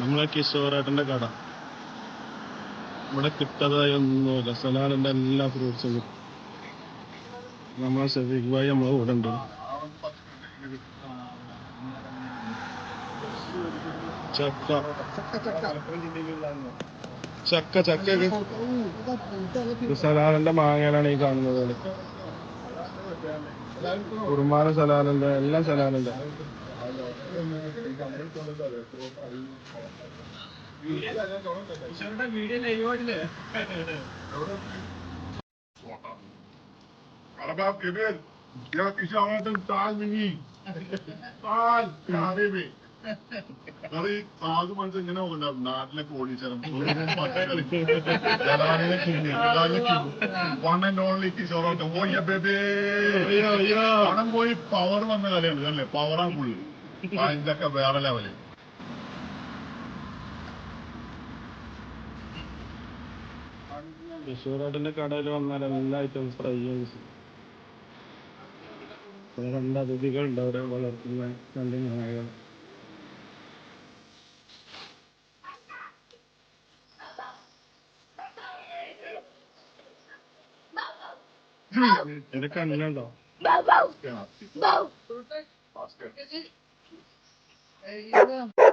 നമ്മളെ കിഷോറേട്ടന്റെ കട. ഇവിടെ കിട്ടാതായി ഒന്നുമില്ല. സലാലിന്റെ എല്ലാ ഫ്രൂട്ട്സും കിട്ടും. നമ്മളെ ഷെഫീഖ് നമ്മളെ കൂടെ ഉണ്ട്. ചക്ക. ചക്ക ചക്ക സലാലിന്റെ മാങ്ങയിലാണ് ഈ കാണുന്നത്. കുറുമാന സലാലിന്റെ എല്ലാം अरे बाप के बेल या किसी और तुम ताल मिनी താൽ കാവേവേ അത് താജ് മനസ്സ് ഇങ്ങനെ പോകുന്നുണ്ടാവും നാട്ടിലൊക്കെ ഓടിച്ചാലും വൺ ആൻഡ് ഓൺലി കിഷോറോട്ട്. പോയി പണം പോയി പവർ വന്ന കളിയാണ് അല്ലേ പവറാണ് പുള്ളി. അതിന്റെയൊക്കെ വേറെ ലെവൽ കിഷോറേട്ടന്റെ കടയിൽ വന്നാൽ എല്ലാ ഐറ്റംസ് ഫ്രൈ രണ്ട് അതിഥികൾ ഉണ്ട് അവിടെ വളർത്തുന്ന രണ്ട് നായകൾ. എന്റെ കണ്ണിലുണ്ടോ There you go.